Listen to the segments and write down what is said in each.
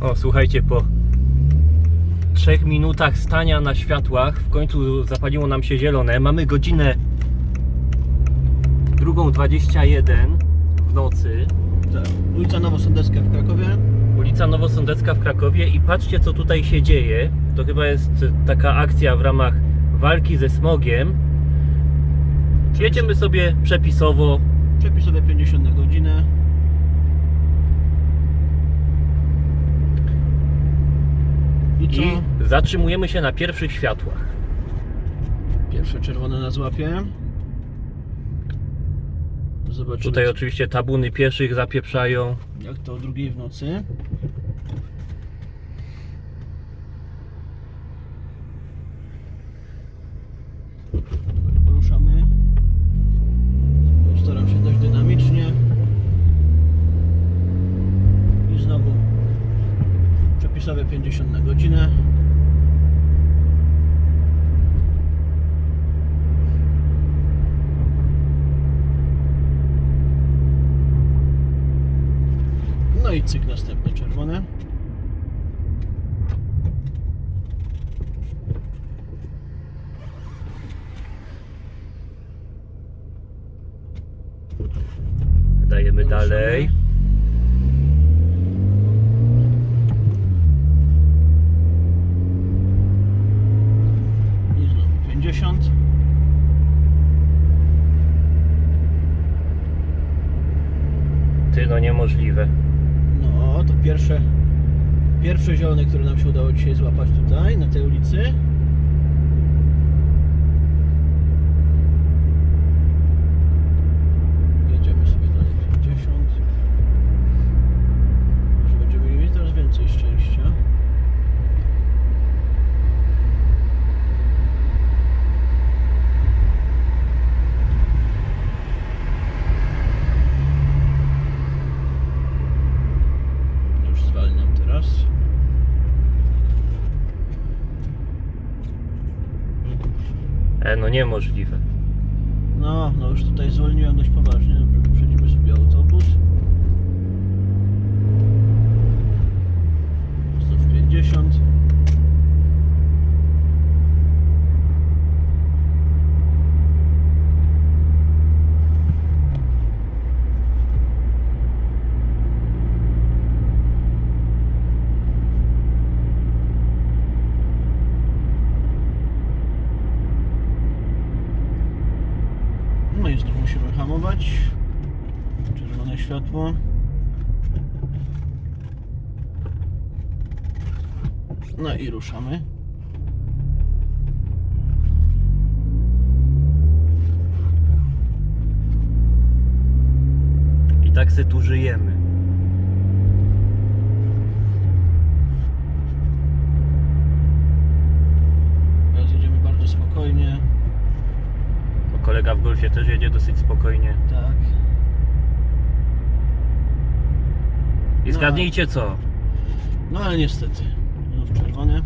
O, słuchajcie, po trzech minutach stania na światłach w końcu zapaliło nam się zielone. Mamy godzinę drugą 21 w nocy. Tak. Ulica Nowosądecka w Krakowie. Ulica Nowosądecka w Krakowie i patrzcie co tutaj się dzieje. To chyba jest taka akcja w ramach walki ze smogiem. Jedziemy sobie przepisowo. Przepisowe 50 na godzinę. I co? I zatrzymujemy się na pierwszych światłach. Pierwsze czerwone na złapie. Zobaczymy, Tutaj co- oczywiście tabuny pieszych zapieprzają. jak to o drugiej w nocy. Poruszamy. Staram się dość dynamicznie. I znowu przepisowe 50 na godzinę. No i cyk następne czerwone. Dajemy Ruszamy. dalej. I znowu 50. Ty no niemożliwe. No, to pierwsze pierwsze zielone, które nam się udało dzisiaj złapać tutaj, na tej ulicy. Jedziemy sobie dalej 50. Może będziemy mieli teraz więcej szczęścia. Już zwalniam teraz. E no niemożliwe. No, no już tutaj zwolniłem dość poważnie. Dobrze, wyprzedzimy sobie autobus. Znów 50. No i znów musimy hamować. Czerwone światło. No i ruszamy. I tak se tu żyjemy. Teraz jedziemy bardzo spokojnie. Bo kolega w golfie też jedzie dosyć spokojnie. Tak. I No. zgadnijcie co? No ale niestety. Znów czerwone.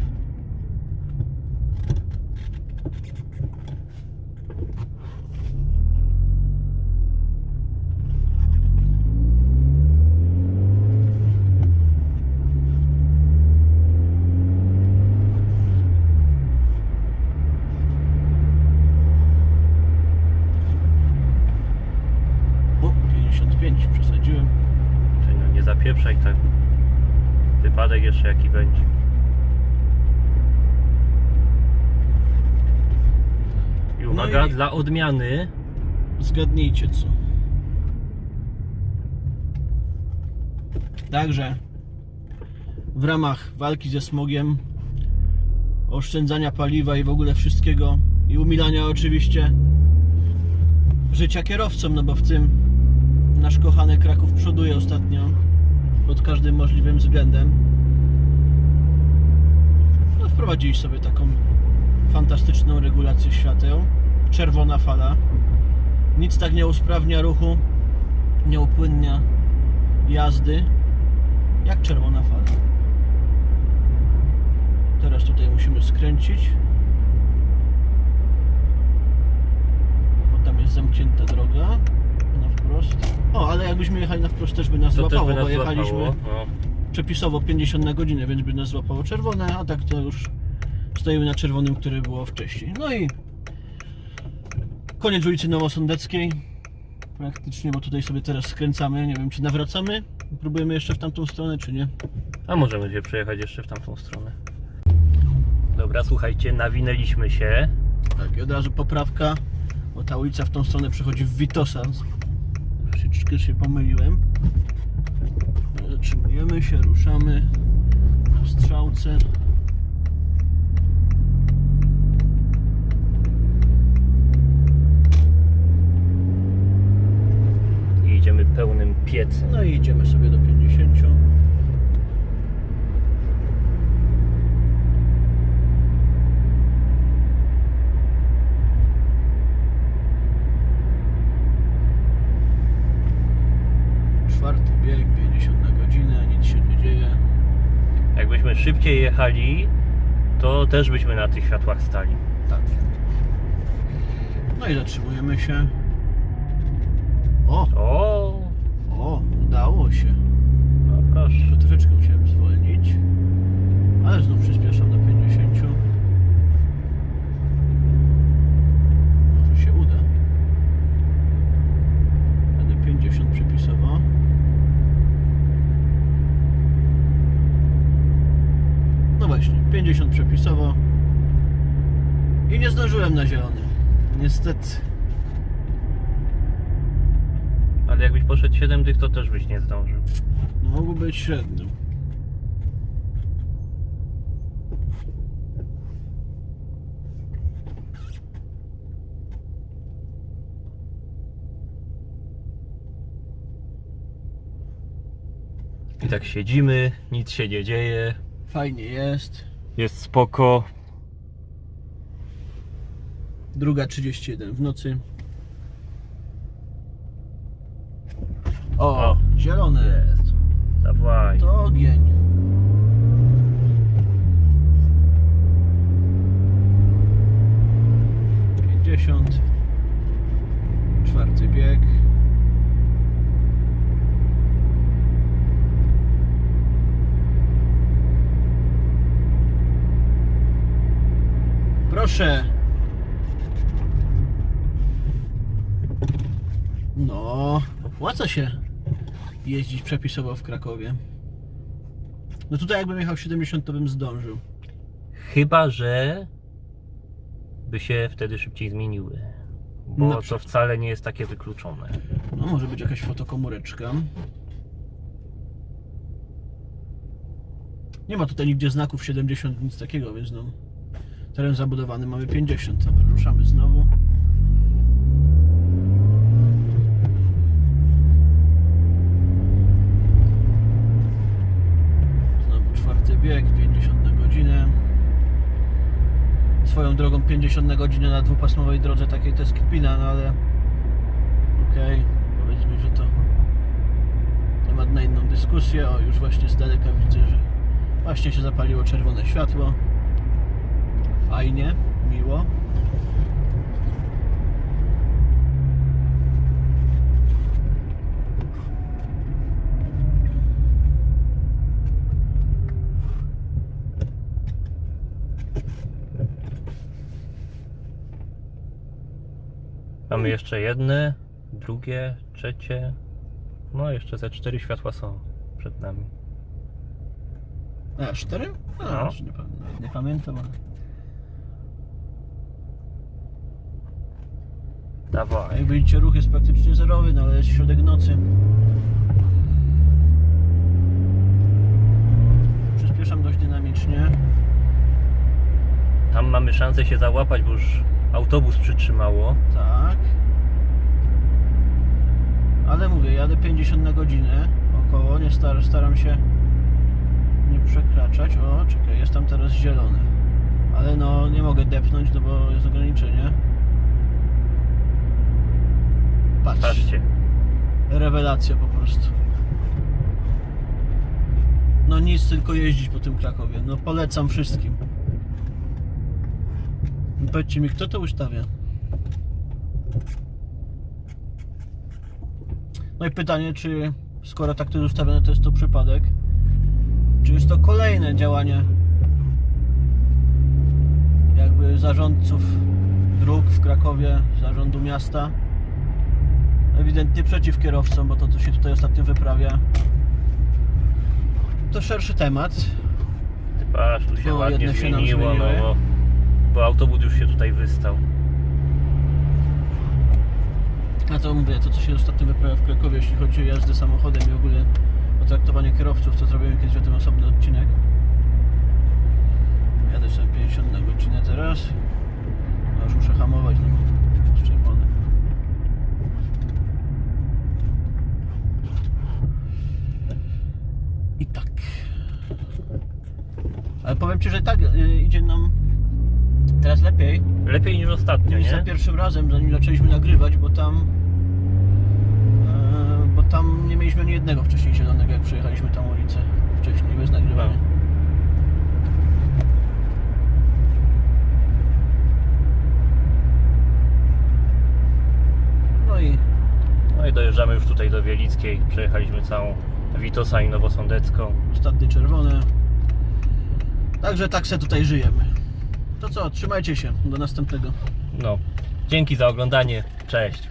Zapieprzaj tak. Wypadek jeszcze jaki będzie. I uwaga, i- dla odmiany Zgadnijcie co. Także w ramach walki ze smogiem, oszczędzania paliwa i w ogóle wszystkiego i umilania oczywiście życia kierowcom, no bo w tym nasz kochany Kraków przoduje ostatnio pod każdym możliwym względem. No, wprowadzili sobie taką fantastyczną regulację świateł. Czerwona fala. Nic tak nie usprawnia ruchu, nie upłynnia jazdy, jak czerwona fala. Teraz tutaj musimy skręcić. Bo tam jest zamknięta droga. Wprost. O, ale jakbyśmy jechali na wprost też by nas to złapało, by nas bo jechaliśmy złapało. No. przepisowo 50 na godzinę, więc by nas złapało czerwone, a tak to już stoimy na czerwonym, które było wcześniej. No i koniec ulicy Nowosądeckiej. Praktycznie, bo tutaj sobie teraz skręcamy. Nie wiem, czy nawracamy. Próbujemy jeszcze w tamtą stronę, czy nie. A możemy się przejechać jeszcze w tamtą stronę. Dobra, słuchajcie, nawinęliśmy się. Tak, i od razu poprawka, bo ta ulica w tą stronę przechodzi w Witosa. Troszeczkę się pomyliłem. Zatrzymujemy się, ruszamy na strzałce. I idziemy pełnym piecem. No i idziemy sobie do 50. Czwarty bieg, 50 na godzinę, nic się nie dzieje. Jakbyśmy szybciej jechali, to też byśmy na tych światłach stali. Tak. No i zatrzymujemy się. O, O, o, udało się. no proszę. Troszeczkę musiałem zwolnić, ale znów przyspieszam do 50. Może się uda. Będę 50 przepisowo. No właśnie, 50 przepisowo. I nie zdążyłem na zielony. Niestety. Ale jakbyś poszedł 7 dych, to też byś nie zdążył. No, Mógł być średnią. I tak siedzimy, nic się nie dzieje, Fajnie jest. Jest spoko. Druga 31 w nocy. O, O. zielony jest. Dawaj. To ogień. Pięćdziesiąt. Czwarty bieg. Proszę. No, opłaca się jeździć przepisowo w Krakowie. No tutaj jakbym jechał 70 to bym zdążył. Chyba, że by się wtedy szybciej zmieniły. Na Bo to przykład. wcale nie jest takie wykluczone. No może być jakaś fotokomóreczka. Nie ma tutaj nigdzie znaków 70, nic takiego, więc no teren zabudowany mamy 50. Dobra, ruszamy znowu. Znowu czwarty bieg, 50 na godzinę. Swoją drogą 50 na godzinę na dwupasmowej drodze takiej to jest kpina, no ale Okej, powiedzmy, że to temat na inną dyskusję. O, już właśnie z daleka widzę, że właśnie się zapaliło czerwone światło. Fajnie, miło. Mamy jeszcze jedne, drugie, trzecie. No jeszcze ze cztery światła są przed nami. A, cztery? A, No. nie, pamię- nie pamiętam, ale... Dawaj. jak widzicie, ruch jest praktycznie zerowy, no ale jest środek nocy. Przyspieszam dość dynamicznie. Tam mamy szansę się załapać, bo już autobus przytrzymało. Tak. Ale mówię, jadę 50 na godzinę około, nie star staram się nie przekraczać. O, czekaj, jest tam teraz zielony. Ale no, nie mogę depnąć, no bo jest ograniczenie. Patrz, Patrzcie. rewelacja po prostu. No nic, tylko jeździć po tym Krakowie. No polecam wszystkim. Powiedzcie mi, kto to ustawia? No i pytanie, czy skoro tak to jest ustawione, to jest to przypadek. Czy jest to kolejne działanie jakby zarządców dróg w Krakowie, zarządu miasta. Ewidentnie przeciw kierowcom, bo to co się tutaj ostatnio wyprawia to szerszy temat. Ty patrz, tu się No, ładnie się zmieniło, no bo, bo autobus już się tutaj wystał. A to mówię, to co się ostatnio wyprawia w Krakowie, jeśli chodzi o jazdę samochodem i ogólnie o traktowanie kierowców, to zrobimy kiedyś o tym osobny odcinek. Jadę sobie 50 na godzinę teraz. No już muszę hamować, no bo jest czerwony. I tak. Ale powiem Ci, że tak, y, idzie nam teraz lepiej Lepiej niż ostatnio, niż za nie? pierwszym razem, zanim zaczęliśmy nagrywać, bo tam e, bo tam nie mieliśmy ani jednego wcześniej zielonego, jak przejechaliśmy tą ulicę wcześniej, bez nagrywania. No. No i No i dojeżdżamy już tutaj do Wielickiej. Przejechaliśmy całą Witosa i Nowosądecką. ostatnie czerwone. Także tak se tutaj żyjemy. To co, trzymajcie się, do następnego. No. Dzięki za oglądanie. Cześć.